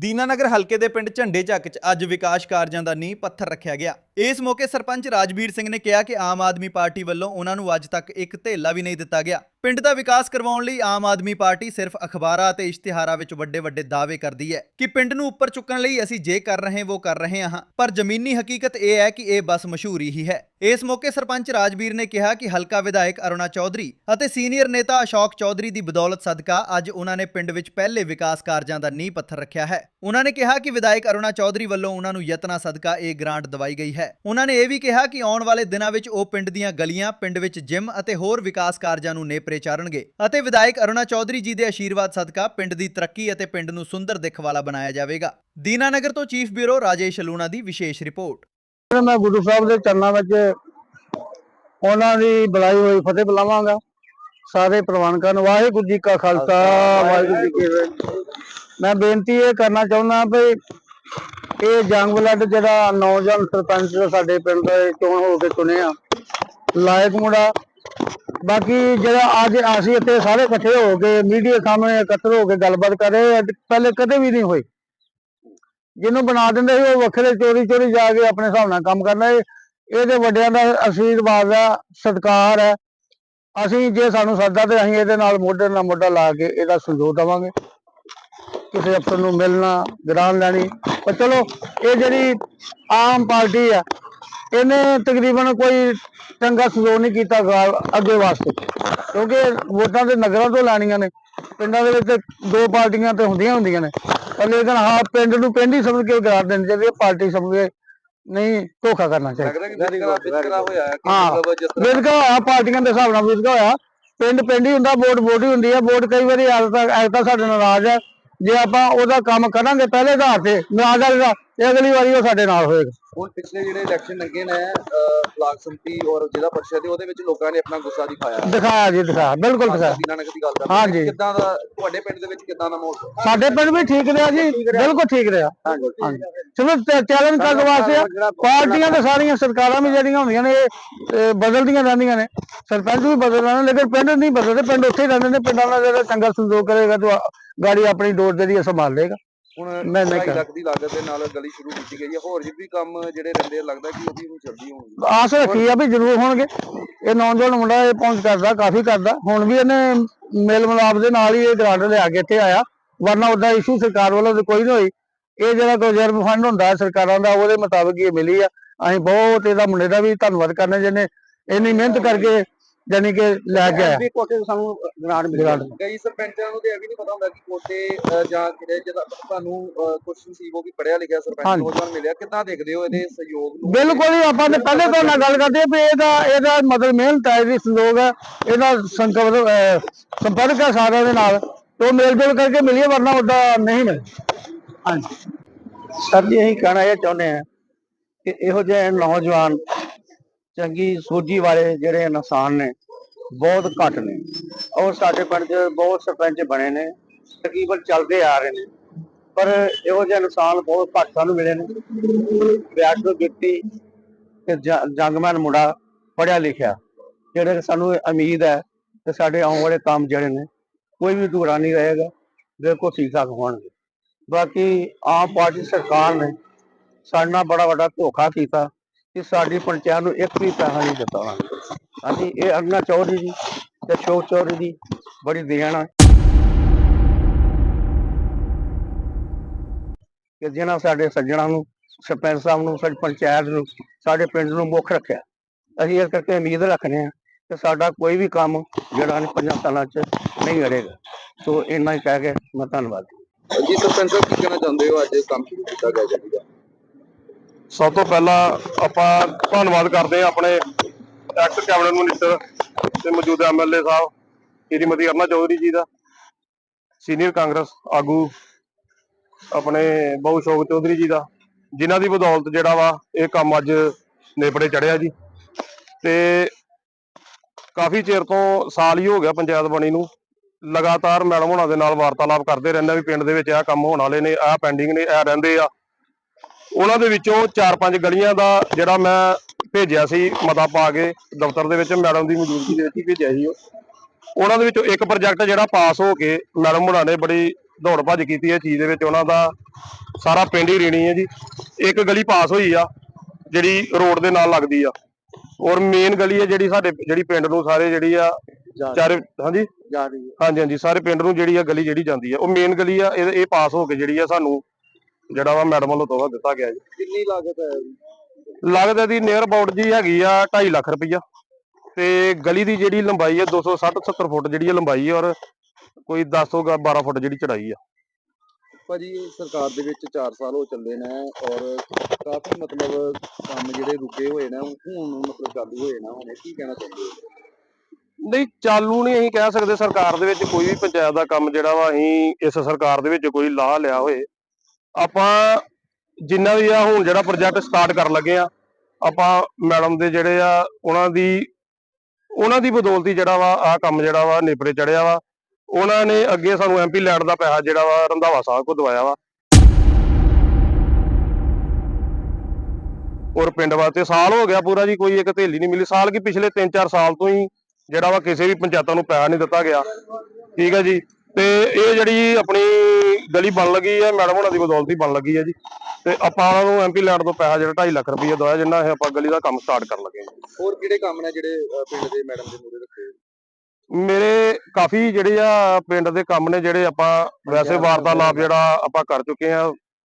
ਦੀਨਾਨਗਰ ਹਲਕੇ ਦੇ ਪਿੰਡ ਝੰਡੇ ਚੱਕ 'ਚ ਅੱਜ ਵਿਕਾਸ ਕਾਰਜਾਂ ਦਾ ਨੀਂਹ ਪੱਥਰ ਰੱਖਿਆ ਗਿਆ। ਇਸ ਮੌਕੇ ਸਰਪੰਚ ਰਾਜਵੀਰ ਸਿੰਘ ਨੇ ਕਿਹਾ ਕਿ ਆਮ ਆਦਮੀ ਪਾਰਟੀ ਵੱਲੋਂ ਉਹਨਾਂ ਨੂੰ ਅੱਜ ਤੱਕ ਇੱਕ ਧੇਲਾ ਵੀ ਨਹੀਂ ਦਿੱਤਾ ਗਿਆ। ਪਿੰਡ ਦਾ ਵਿਕਾਸ ਕਰਵਾਉਣ ਲਈ ਆਮ ਆਦਮੀ ਪਾਰਟੀ ਸਿਰਫ ਅਖਬਾਰਾਂ ਅਤੇ ਇਸ਼ਤਿਹਾਰਾਂ ਵਿੱਚ ਵੱਡੇ-ਵੱਡੇ ਦਾਅਵੇ ਕਰਦੀ ਹੈ ਕਿ ਪਿੰਡ ਨੂੰ ਉੱਪਰ ਚੁੱਕਣ ਲਈ ਅਸੀਂ ਜੇ ਕਰ ਰਹੇ ਉਹ ਕਰ ਰਹੇ ਹਾਂ, ਪਰ ਜ਼ਮੀਨੀ ਹਕੀਕਤ ਇਹ ਹੈ ਕਿ ਇਹ ਬਸ ਮਸ਼ਹੂਰੀ ਹੀ ਹੈ। ਇਸ ਮੌਕੇ ਸਰਪੰਚ ਰਾਜਵੀਰ ਨੇ ਕਿਹਾ ਕਿ ਹਲਕਾ ਵਿਧਾਇਕ ਅਰੁਣਾ ਚੌਧਰੀ ਅਤੇ ਸੀਨੀਅਰ ਨੇਤਾ ਅਸ਼ੋਕ ਚੌਧਰੀ ਦੀ ਬਦੌਲਤ ਸਦਕਾ ਅੱਜ ਉਹਨਾਂ ਨੇ ਪਿੰਡ ਵਿੱਚ ਪਹਿਲੇ ਵਿਕਾਸ ਕਾਰਜਾਂ ਦਾ ਨੀਂਹ ਪੱਥਰ ਰੱਖਿਆ ਹੈ। ਉਹਨਾਂ ਨੇ ਕਿਹਾ ਕਿ ਵਿਧਾਇਕ ਅਰੁਣਾ ਚੌਧਰੀ ਵੱਲੋਂ ਉਹਨਾਂ ਨੂੰ ਯਤਨਾ ਸਦਕਾ ਇਹ ਗ੍ਰਾਂਟ ਦਵਾਈ ਗਈ ਹੈ। ਉਹਨਾਂ ਨੇ ਇਹ ਵੀ ਕਿਹਾ ਕਿ ਆਉਣ ਵਾਲੇ ਦਿਨਾਂ ਵਿੱਚ ਉਹ ਪਿੰਡ ਦੀਆਂ ਗਲੀਆਂ ਪਿੰਡ ਵਿੱਚ ਜਿਮ ਅਤੇ ਹੋਰ ਵਿਕਾਸ ਕਾਰਜਾਂ ਨੂੰ ਨੇਪਰੇ ਚਾੜਨਗੇ ਅਤੇ ਵਿਧਾਇਕ ਅਰੁਣਾ ਚੌਧਰੀ ਜੀ ਦੇ ਆਸ਼ੀਰਵਾਦ ਸਦਕਾ ਪਿੰਡ ਦੀ ਤਰੱਕੀ ਅਤੇ ਪਿੰਡ ਨੂੰ ਸੁੰਦਰ ਦਿੱਖ ਵਾਲਾ ਬਣਾਇਆ ਜਾਵੇਗਾ। ਦੀਨਾਨਗਰ ਤੋਂ ਚੀਫ ਬਿਊਰੋ ਰਾਜੇਸ਼ ਲੂਣਾ ਦੀ ਵਿਸ਼ੇਸ਼ ਰਿਪੋਰਟ। ਮੈਂ ਗੁਰੂ ਸਾਹਿਬ ਦੇ ਚਰਨਾਂ ਵਿੱਚ ਉਹਨਾਂ ਦੀ ਬੁਲਾਈ ਹੋਈ ਫਤਿਹ ਬੁਲਾਵਾਂਗਾ। ਸਾਰੇ ਪ੍ਰਵਾਨਕਾਂ ਨੂੰ ਵਾਹਿਗੁਰੂ ਜੀ ਕਾ ਖਾਲਸਾ ਵਾਹਿਗੁਰੂ ਜੀ ਕੀ ਫਤਿਹ। ਮੈਂ ਬੇਨਤੀ ਇਹ ਕਰਨਾ ਚਾਹੁੰਦਾ ਵੀ ਇਹ ਜੰਗ ਬਲੱਡ ਜਿਹੜਾ ਨੌਜਵਾਨ ਸਰਪੰਚ ਸਾਡੇ ਪਿੰਡ ਦੇ ਚੋਣ ਹੋ ਕੇ ਚੁਣਿਆ ਲਾਇਕ ਮੁੰਡਾ। ਬਾਕੀ ਜਿਹੜਾ ਅੱਜ ਅਸੀਂ ਇੱਥੇ ਸਾਰੇ ਇਕੱਠੇ ਹੋ ਕੇ ਮੀਡੀਆ ਸਾਹਮਣੇ ਇਕੱਤਰ ਹੋ ਕੇ ਗੱਲਬਾਤ ਕਰ ਰਹੇ ਹਾਂ, ਪਹਿਲੇ ਕਦੇ ਵੀ ਨਹੀਂ ਹੋਈ ਜਿਹਨੂੰ ਬਣਾ ਦਿੰਦੇ ਸੀ ਉਹ ਵੱਖਰੇ ਚੋਰੀ ਚੋਰੀ ਜਾ ਕੇ ਆਪਣੇ ਹਿਸਾਬ ਨਾਲ ਕੰਮ ਕਰਨਾ ਇਹਦੇ ਵੱਡਿਆਂ ਦਾ ਆਸ਼ੀਰਵਾਦ ਆ ਸਤਿਕਾਰ ਹੈ ਅਸੀਂ ਜੇ ਸਾਨੂੰ ਸੱਦਾ ਤੇ ਅਸੀਂ ਇਹਦੇ ਨਾਲ ਮੋਢੇ ਨਾਲ ਮੋਢਾ ਲਾ ਕੇ ਇਹਦਾ ਸਹਿਯੋਗ ਦੇਵਾਂਗੇ। ਕਿਸੇ ਅਫਸਰ ਨੂੰ ਮਿਲਣਾ ਗ੍ਰਾਂਟ ਲੈਣੀ। ਪਰ ਚਲੋ ਇਹ ਜਿਹੜੀ ਆਮ ਪਾਰਟੀ ਆ ਇਹਨੇ ਤਕਰੀਬਨ ਕੋਈ ਚੰਗਾ ਸਹਿਯੋਗ ਨਹੀਂ ਕੀਤਾ ਅੱਗੇ ਵਾਸਤੇ। ਕਿਉਂਕਿ ਵੋਟਾਂ ਤੇ ਨਗਰਾਂ ਤੋਂ ਲੈਣੀਆਂ ਨੇ। ਪਿੰਡਾਂ ਦੇ ਵਿੱਚ ਦੋ ਪਾਰਟੀਆਂ ਤੇ ਹੁੰਦੀਆਂ ਹੁੰਦੀਆਂ ਨੇ। ਪਰ ਲੇਕਿਨ ਹਾਂ ਪਿੰਡ ਨੂੰ ਪਿੰਡ ਹੀ ਸਮਝ ਕੇ ਗ੍ਰਾਂਟ ਦੇਣੀ ਚਾਹੀਦੀ ਹੈ ਪਾਰਟੀ ਸਮਝ ਕੇ ਨਹੀਂ ਧੋਖਾ ਕਰਨਾ ਚਾਹੀਦਾ। ਹੈ ਕਿ ਹਾਂ। ਮਤਲਬ ਜਿਸ ਤਰ੍ਹਾਂ ਵਿਰਗਾ ਹੋਇਆ ਪਾਰਟੀਆਂ ਦੇ ਹਿਸਾਬ ਨਾਲ ਵਿਰਗਾ ਹੋਇਆ। ਪਿੰਡ ਪਿੰਡ ਹੀ ਹੁੰਦਾ ਵੋਟ ਵੋਟ ਹੀ ਹੁੰਦੀ ਹੈ। ਵੋਟ ਕਈ ਵਾਰੀ ਐਕਤਾ ਸਾਡੇ ਨਾਰਾਜ਼ ਹੈ। ਜੇ ਆਪਾਂ ਉਹਦਾ ਕੰਮ ਕਰਾਂਗੇ ਪਹਿਲੇ ਆਧਾਰ ਤੇ ਨਾਰਾਜ਼ ਵਾਲੇ ਦਾ, ਅਗਲੀ ਵਾਰੀ ਉਹ ਸਾਡੇ ਨਾਲ ਹੋਏਗਾ। ਹੁਣ ਪਿਛਲੇ ਜਿਹੜੇ ਇਲੈਕਸ਼ਨ ਲੱਗੇ ਨੇ ਬਲਾਕ ਸੰਮਤੀ ਔਰ ਜ਼ਿਲ੍ਹਾ ਪਰਿਸ਼ਦ ਦੇ ਉਹਦੇ ਵਿੱਚ ਲੋਕਾਂ ਨੇ ਆਪਣਾ ਗੁੱਸਾ ਦਿਖਾਇਆ। ਦਿਖਾਇਆ ਜੀ ਦਿਖਾਇਆ। ਬਿਲਕੁਲ ਦਿਖਾਇਆ। ਦੀਨਾਨਗਰ ਦੀ ਗੱਲ ਕਰਦੇ ਹਾਂਜੀ। ਕਿੱਦਾਂ ਦਾ ਤੁਹਾਡੇ ਪਿੰਡ ਦੇ ਵਿੱਚ ਕਿੱਦਾਂ ਦਾ ਮਾਹੌਲ ਸਾਡੇ ਪਿੰਡ ਵੀ ਠੀਕ ਰਿਹਾ ਜੀ ਬਿਲਕੁਲ ਠੀਕ ਰਿਹਾ। ਹਾਂਜੀ। ਚਲੋ ਚੈਲੰਜ ਕਰਨ ਵਾਸਤੇ। ਪਾਰਟੀਆਂ ਤੇ ਸਾਰੀਆਂ ਸਰਕਾਰਾਂ ਵੀ ਜਿਹੜੀਆਂ ਹੁੰਦੀਆਂ ਨੇ ਬਦਲਦੀਆਂ ਰਹਿੰਦੀਆਂ ਨੇ। ਸਰਪੰਚ ਵੀ ਬਦਲ ਰਹੇ ਨੇ ਲੇਕਿਨ ਪਿੰਡ ਨਹੀਂ ਬਦਲਦੇ। ਪਿੰਡ ਉੱਥੇ ਹੀ ਰਹਿੰਦੇ ਨੇ ਪਿੰਡਾਂ ਦਾ ਜਿਹੜਾ ਚੰਗਾ ਸੰਯੋਗ ਕਰੇਗਾ ਤਾਂ ਗਾੜੀ ਆਪਣੀ ਡੋਰ ਜਿਹੜੀ ਹੈ ਸੰਭਾਲ ਲਏਗਾ। ਹੁਣ ਮੈਂ ਨਹੀਂ 2.5 ਕਰ- ਲੱਖ ਦੀ ਲਾਗਤ ਦੇ ਨਾਲ ਗਲੀ ਸ਼ੁਰੂ ਕੀਤੀ ਗਈ ਹੈ ਹੋਰ ਵੀ ਕੰਮ ਜਿਹੜੇ ਰਹਿੰਦੇ ਆ, ਲੱਗਦਾ ਕਿ ਉਹਦੀ ਹੁਣ ਜਲਦੀ ਹੋਣਗੀ। ਆਸ ਰੱਖੀ ਆ ਵੀ ਜ਼ਰੂਰ ਹੋਣਗੇ। ਇਹ ਨੌਜਵਾਨ ਮੁੰਡਾ ਇਹ ਪਹੁੰਚ ਕਰਦਾ ਕਾਫੀ ਕਰਦਾ। ਹੁਣ ਵੀ ਇਹਨੇ ਮੇਲ ਮਿਲਾਪ ਦੇ ਨਾਲ ਹੀ ਇਹ ਗ੍ਰਾਂਟ ਲਿਆ ਕੇ ਇੱਥੇ ਆਇਆ। ਵਰਨਾ ਉਹਦਾ ਇਸ਼ੂ ਸਰਕਾਰ ਵੱਲੋਂ ਤਾਂ ਕੋਈ ਨਹੀਂ ਹੋਈ। ਇਹ ਜਿਹੜਾ ਰਿਜ਼ਰਵ ਫੰਡ ਹੁੰਦਾ ਹੈ ਸਰਕਾਰਾਂ ਦਾ ਉਹਦੇ ਮੁਤਾਬਕ ਹੀ ਇਹ ਮਿਲੀ ਆ। ਅਸੀਂ ਬਹੁਤ ਇਹਦਾ ਮੁੰਡੇ ਦਾ ਵੀ ਧੰਨਵਾਦ ਕਰਨਾ ਜਿਹਨੇ ਇੰਨੀ ਮਿਹਨਤ ਕਰਕੇ ਜਾਨੀ ਕਿ ਲੈ ਕੇ ਆਇਆ। ਕੋਟੇ ਸਾਨੂੰ ਗ੍ਰਾਂਟ ਮਿਲੀ। ਕਈ ਸਰਪੰਚਾਂ ਨੂੰ ਤੇ ਇਹ ਵੀ ਨਹੀਂ ਪਤਾ ਹੁੰਦਾ ਕਿ ਕੋਟੇ ਅਹ, ਜਾਂ ਕਿਤੇ ਜਿਹਦਾ ਤੁਹਾਨੂੰ ਕੁਛ ਨਸੀਬ ਹੋ ਕਿ ਪੜਿਆ ਲਿਖਿਆ ਸਰਪੰਚ ਹਾਂਜੀ। ਨੌਜਵਾਨ ਮਿਲਿਆ ਕਿੱਦਾਂ ਦੇਖਦੇ ਹੋ ਇਹਦੇ ਸਹਿਯੋਗ ਨੂੰ? ਬਿਲਕੁਲ ਹੀ ਆਪਾਂ ਨੇ ਪਹਿਲੇ ਤੋਂ ਨਾਲ ਗੱਲ ਕਰਦੇ ਆ ਵੀ ਇਹਦਾ ਇਹਦਾ ਮਤਲਬ ਮਿਹਨਤ ਹੈ ਇਹਦੀ ਸੰਯੋਗ ਹੈ ਇਹਦਾ ਸੰਕਲਪ ਅਹ, ਸੰਪਰਕ ਹੈ ਸਾਰਿਆਂ ਦੇ ਨਾਲ ਤੇ ਉਹ ਮੇਲ ਜੋਲ ਕਰਕੇ ਮਿਲੀਏ ਵਰਨਾ ਉਹਦਾ ਨਹੀਂ ਮਿਲ। ਹਾਂਜੀ। ਸਰ ਜੀ ਅਸੀਂ ਕਹਿਣਾ ਇਹ ਚਾਹੁੰਦੇ ਆ ਕਿ ਇਹੋ ਜਿਹੇ ਨੌਜਵਾਨ ਚੰਗੀ ਸੋਝੀ ਵਾਲੇ ਜਿਹੜੇ ਇਨਸਾਨ ਨੇ, ਬਹੁਤ ਘੱਟ ਨੇ। ਔਰ ਸਾਡੇ ਪਿੰਡ 'ਚ ਬਹੁਤ ਸਰਪੰਚ ਬਣੇ ਨੇ, ਤਕਰੀਬਨ ਚੱਲਦੇ ਆ ਰਹੇ ਨੇ। ਪਰ ਇਹੋ ਜਿਹੇ ਇਨਸਾਨ ਬਹੁਤ ਘੱਟ ਸਾਨੂੰ ਮਿਲੇ ਨੇ। ਵਿਆਕਰ ਗਿੱਤੀ ਤੇ ਜੰਗਮੈਨ ਮੁੰਡਾ ਪੜਿਆ ਲਿਖਿਆ, ਜਿਹੜੇ ਸਾਨੂੰ ਉਮੀਦ ਹੈ ਕਿ ਸਾਡੇ ਆਉਣ ਵਾਲੇ ਕੰਮ ਜਿਹੜੇ ਨੇ, ਕੋਈ ਵੀ ਅਧੂਰਾ ਨਹੀਂ ਰਹੇਗਾ, ਬਿਲਕੁਲ ਠੀਕ ਠਾਕ ਹੋਣਗੇ। ਬਾਕੀ ਆਮ ਪਾਰਟੀ ਸਰਕਾਰ ਨੇ ਸਾਡੇ ਨਾਲ ਬੜਾ ਵੱਡਾ ਧੋਖਾ ਕੀਤਾ। ਕਿ ਸਾਡੀ ਪੰਚਾਇਤ ਨੂੰ ਇੱਕ ਵੀ ਪੈਸਾ ਨਹੀਂ ਦਿੱਤਾ ਉਹਨਾਂ ਨੇ ਹਾਂਜੀ, ਇਹ ਅਰੁਣਾ ਚੌਧਰੀ ਜੀ ਤੇ ਅਸ਼ੋਕ ਚੌਧਰੀ ਦੀ ਬੜੀ ਦੇਣ ਆ। ਕਿ ਜਿਨ੍ਹਾਂ ਸਾਡੇ ਸੱਜਣਾ ਨੂੰ, ਸਰਪੰਚ ਸਾਹਿਬ ਨੂੰ, ਸਾਡੀ ਪੰਚਾਇਤ ਨੂੰ, ਸਾਡੇ ਪਿੰਡ ਨੂੰ ਮੁੱਖ ਰੱਖਿਆ। ਅਸੀਂ ਇਸ ਕਰਕੇ ਉਮੀਦ ਰੱਖਦੇ ਹਾਂ ਕਿ ਸਾਡਾ ਕੋਈ ਵੀ ਕੰਮ ਜਿਹੜਾ ਨੇ ਪੰਜਾਂ ਸਾਲਾਂ 'ਚ ਨਹੀਂ ਅੜੇਗਾ ਸੋ ਇੰਨਾ ਹੀ ਕਹਿ ਕੇ ਮੈਂ ਧੰਨਵਾਦ। ਜੀ ਸਰਪੰਚ ਸਾਹਿਬ, ਕੀ ਕਹਿਣਾ ਚਾਹੁੰਦੇ ਹੋ? ਅੱਜ ਕੰਮ ਸ਼ੁਰੂ ਕੀਤਾ ਗਿਆ ਜੀ। ਸਭ ਤੋਂ ਪਹਿਲਾਂ ਆਪਾਂ ਧੰਨਵਾਦ ਕਰਦੇ ਹਾਂ ਆਪਣੇ ਐਕਟ ਕੈਬਨਿਟ ਮਿਨਿਸਟਰ ਤੇ ਮੌਜੂਦਾ ਐਮਐਲਏ ਸਾਹਿਬ, ਸ਼੍ਰੀਮਤੀ ਅਰਨਾ ਚੌਧਰੀ ਜੀ ਦਾ, ਸੀਨੀਅਰ ਕਾਂਗਰਸ ਆਗੂ ਆਪਣੇ ਬਹੁ ਸ਼ੋਕ ਚੌਧਰੀ ਜੀ ਦਾ, ਜਿਨ੍ਹਾਂ ਦੀ ਬਦੌਲਤ ਜਿਹੜਾ ਵਾ ਇਹ ਕੰਮ ਅੱਜ ਨੇਪੜੇ ਚੜਿਆ ਜੀ। ਤੇ ਕਾਫੀ ਚਿਰ ਤੋਂ ਸਾਲ ਹੀ ਹੋ ਗਿਆ ਪੰਚਾਇਤ ਬਣੀ ਨੂੰ, ਲਗਾਤਾਰ ਮੈਡਮ ਹੋਣਾ ਦੇ ਨਾਲ ਵਾਰਤਾਲਾਪ ਕਰਦੇ ਰਹਿੰਦੇ ਵੀ ਪਿੰਡ ਦੇ ਵਿੱਚ ਇਹ ਕੰਮ ਹੋਣ ਵਾਲੇ ਨੇ, ਆਹ ਪੈਂਡਿੰਗ ਨੇ ਇਹ ਰਹਿੰਦੇ ਆ। ਉਹਨਾਂ ਦੇ ਵਿੱਚੋਂ ਚਾਰ ਪੰਜ ਗਲੀਆਂ ਦਾ ਜਿਹੜਾ ਮੈਂ ਭੇਜਿਆ ਸੀ ਮਤਾ ਪਾ ਕੇ ਦਫ਼ਤਰ ਦੇ ਵਿੱਚ ਮੈਡਮ ਦੀ ਮੌਜੂਦਗੀ ਦੇ ਵਿੱਚ ਹੀ ਭੇਜਿਆ ਸੀ ਉਹ। ਉਹਨਾਂ ਦੇ ਵਿੱਚੋਂ ਇੱਕ ਪ੍ਰੋਜੈਕਟ ਜਿਹੜਾ ਪਾਸ ਹੋ ਕੇ ਮੈਡਮ ਹੁਣਾਂ ਨੇ ਬੜੀ ਦੌੜ ਭੱਜ ਕੀਤੀ ਇਹ ਚੀਜ਼ ਦੇ ਵਿੱਚ। ਉਹਨਾਂ ਦਾ ਸਾਰਾ ਪਿੰਡ ਹੀ ਰੀਣੀ ਹੈ ਜੀ। ਇੱਕ ਗਲੀ ਪਾਸ ਹੋਈ ਆ ਜਿਹੜੀ ਰੋਡ ਦੇ ਨਾਲ ਲੱਗਦੀ ਆ। ਔਰ ਮੇਨ ਗਲੀ ਹੈ ਜਿਹੜੀ ਸਾਡੇ ਜਿਹੜੀ ਪਿੰਡ ਨੂੰ ਸਾਰੇ ਜਿਹੜੀ ਆ ਚਾਰੇ ਹਾਂਜੀ? ਜਾ ਰਹੀ ਹੈ। ਹਾਂਜੀ ਹਾਂਜੀ। ਸਾਰੇ ਪਿੰਡ ਨੂੰ ਜਿਹੜੀ ਆ ਗਲੀ ਜਿਹੜੀ ਜਾਂਦੀ ਆ ਉਹ ਮੇਨ ਗਲੀ ਆ। ਇਹ ਇਹ ਪਾਸ ਹੋ ਕੇ ਜਿਹੜੀ ਆ ਸਾਨੂੰ ਜਿਹੜਾ ਵਾ ਮੈਡਮ ਵੱਲੋਂ ਤੋਹਫਾ ਦਿੱਤਾ ਗਿਆ ਜੀ। ਕਿੰਨੀ ਲਾਗਤ ਹੈ ਲਾਗਤ ਇਹਦੀ ਨੀਅਰ ਅਬਾਊਟ ਜੀ ਹੈਗੀ ਆ 2.5 ਲੱਖ ਰੁਪਈਆ। ਤੇ ਗਲੀ ਦੀ ਜਿਹੜੀ ਲੰਬਾਈ ਆ 260 70 ਫੁੱਟ ਜਿਹੜੀ ਲੰਬਾਈ ਆ ਔਰ ਕੋਈ 10 ਤੋਂ 12 ਫੁੱਟ ਜਿਹੜੀ ਚੜਾਈ ਆ। ਭਾਜੀ ਇਹ ਸਰਕਾਰ ਦੇ ਵਿੱਚ 4 ਸਾਲ ਹੋ ਚੱਲੇ ਨੇ ਔਰ ਕਾਫੀ ਮਤਲਬ ਕੰਮ ਜਿਹੜੇ ਰੁਕੇ ਹੋਏ ਨੇ ਹੁਣ ਮਤਲਬ ਚਾਲੂ ਹੋਏ ਨੇ ਹੁਣ ਕੀ ਕਹਿਣਾ ਚਾਹੁੰਦੇ ਹੋ? ਨਹੀਂ ਚਾਲੂ ਨਹੀਂ ਅਸੀਂ ਕਹਿ ਸਕਦੇ ਸਰਕਾਰ ਦੇ ਵਿੱਚ ਕੋਈ ਵੀ ਪੰਚਾਇਤ ਦਾ ਕੰਮ ਜਿਹੜਾ ਵਾ ਅਸੀਂ ਇਸ ਸਰਕਾਰ ਦੇ ਵਿੱਚ ਕੋਈ ਲਾਹ ਲਿਆ ਹੋਏ। ਆਪਾਂ ਜਿੰਨਾ ਵੀ ਆ, ਹੁਣ ਜਿਹੜਾ ਪ੍ਰੋਜੈਕਟ ਸਟਾਰਟ ਕਰਨ ਲੱਗੇ ਆ, ਆਪਾਂ ਮੈਡਮ ਦੇ ਜਿਹੜੇ ਆ, ਉਹਨਾਂ ਦੀ ਉਹਨਾਂ ਦੀ ਬਦੌਲਤੀ ਜਿਹੜਾ ਵਾ ਆ ਕੰਮ ਜਿਹੜਾ ਵਾ, ਨੇਪਰੇ ਚੜਿਆ ਵਾ। ਉਹਨਾਂ ਨੇ ਅੱਗੇ ਸਾਨੂੰ ਐਮਪੀ ਲੈਂਡ ਦਾ ਪੈਸਾ ਜਿਹੜਾ ਵਾ, ਰੰਧਾਵਾ ਸਾਹਿਬ ਕੋ ਦਵਾਇਆ ਵਾ। ਔਰ ਪਿੰਡ ਵਾਸਤੇ ਸਾਲ ਹੋ ਗਿਆ ਪੂਰਾ ਜੀ, ਕੋਈ ਇੱਕ ਥੇਲੀ ਨਹੀਂ ਮਿਲੀ। ਸਾਲ ਕੀ ਪਿਛਲੇ 3-4 ਸਾਲ ਤੋਂ ਹੀ ਜਿਹੜਾ ਵਾ, ਕਿਸੇ ਵੀ ਪੰਚਾਇਤਾਂ ਨੂੰ ਪੈਸਾ ਨਹੀਂ ਦਿੱਤਾ ਗਿਆ। ਠੀਕ ਹੈ ਜੀ। ਤੇ ਇਹ ਜਿਹੜੀ ਆਪਣੀ ਗਲੀ ਬਣ ਲੱਗੀ ਹੈ ਮੈਡਮ ਉਹਨਾਂ ਦੀ ਬਦੌਲਤ ਹੀ ਬਣ ਲੱਗੀ ਹੈ ਜੀ। ਤੇ ਆਪਾਂ ਉਹਨਾਂ ਨੂੰ ਐਮਪੀ ਲੈਂਡ ਤੋਂ ਪੈਸਾ ਜਿਹੜਾ 2.5 ਲੱਖ ਰੁਪਏ ਦਵਾਇਆ ਜਿੰਨਾ ਇਹ ਆਪਾਂ ਗਲੀ ਦਾ ਕੰਮ ਸਟਾਰਟ ਕਰਨ ਲੱਗੇ ਹਾਂ। ਹੋਰ ਕਿਹੜੇ ਕੰਮ ਨੇ ਜਿਹੜੇ ਅਹ, ਪਿੰਡ ਦੇ ਮੈਡਮ ਦੇ ਮੂਹਰੇ ਰੱਖੇ? ਮੇਰੇ ਕਾਫੀ ਜਿਹੜੇ ਆ ਪਿੰਡ ਦੇ ਕੰਮ ਨੇ ਜਿਹੜੇ ਆਪਾਂ ਵੈਸੇ ਵਾਰਤਾਲਾਪ ਜਿਹੜਾ ਆਪਾਂ ਕਰ ਚੁੱਕੇ ਆ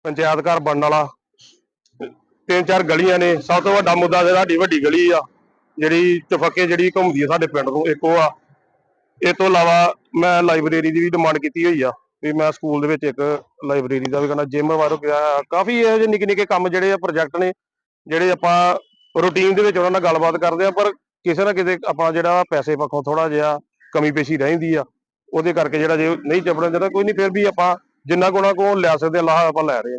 ਪੰਚਾਇਤ ਘਰ ਬਣਨ ਵਾਲਾ। ਤਿੰਨ ਚਾਰ ਗਲੀਆਂ ਨੇ ਸਭ ਤੋਂ ਵੱਡਾ ਮੁੱਦਾ ਤੇ ਸਾਡੀ ਵੱਡੀ ਗਲੀ ਆ ਜਿਹੜੀ ਚਫੱਕੇ ਜਿਹੜੀ ਘੁੰਮਦੀ ਆ ਸਾਡੇ ਪਿੰਡ ਨੂੰ ਇੱਕ ਉਹ ਆ। ਇਹ ਤੋਂ ਇਲਾਵਾ ਮੈਂ ਲਾਇਬ੍ਰੇਰੀ ਦੀ ਵੀ ਡਿਮਾਂਡ ਕੀਤੀ ਹੋਈ ਆ, ਵੀ ਮੈਂ ਸਕੂਲ ਦੇ ਵਿੱਚ ਇੱਕ ਲਾਇਬ੍ਰੇਰੀ ਦਾ ਵੀ ਕਰਨਾ ਜਿਮ ਬਾਰੇ ਗਿਆ ਕਾਫੀ ਇਹੋ ਜਿਹੇ ਨਿੱਕੇ ਨਿੱਕੇ ਕੰਮ ਜਿਹੜੇ ਆ ਪ੍ਰੋਜੈਕਟ ਨੇ, ਜਿਹੜੇ ਆਪਾਂ ਰੂਟੀਨ ਦੇ ਵਿੱਚ ਉਹਨਾਂ ਨਾਲ ਗੱਲਬਾਤ ਕਰਦੇ ਆ, ਪਰ ਕਿਸੇ ਨਾ ਕਿਤੇ ਆਪਾਂ ਜਿਹੜਾ ਪੈਸੇ ਪੱਖੋਂ ਥੋੜਾ ਜਿਹਾ ਕਮੀ ਪੇਸ਼ੀ ਰਹਿੰਦੀ ਆ, ਉਹਦੇ ਕਰਕੇ ਜਿਹੜਾ ਜੇ ਨਹੀਂ ਚੱਪਣਾ ਚਾਹੁੰਦਾ ਕੋਈ ਨਹੀਂ, ਫਿਰ ਵੀ ਆਪਾਂ ਜਿੰਨਾ ਕੁ ਉਹਨਾਂ ਕੋਲ ਲਿਆ ਸਕਦੇ ਆ, ਲਾਹ ਆਪਾਂ ਲੈ ਰਹੇ ਆ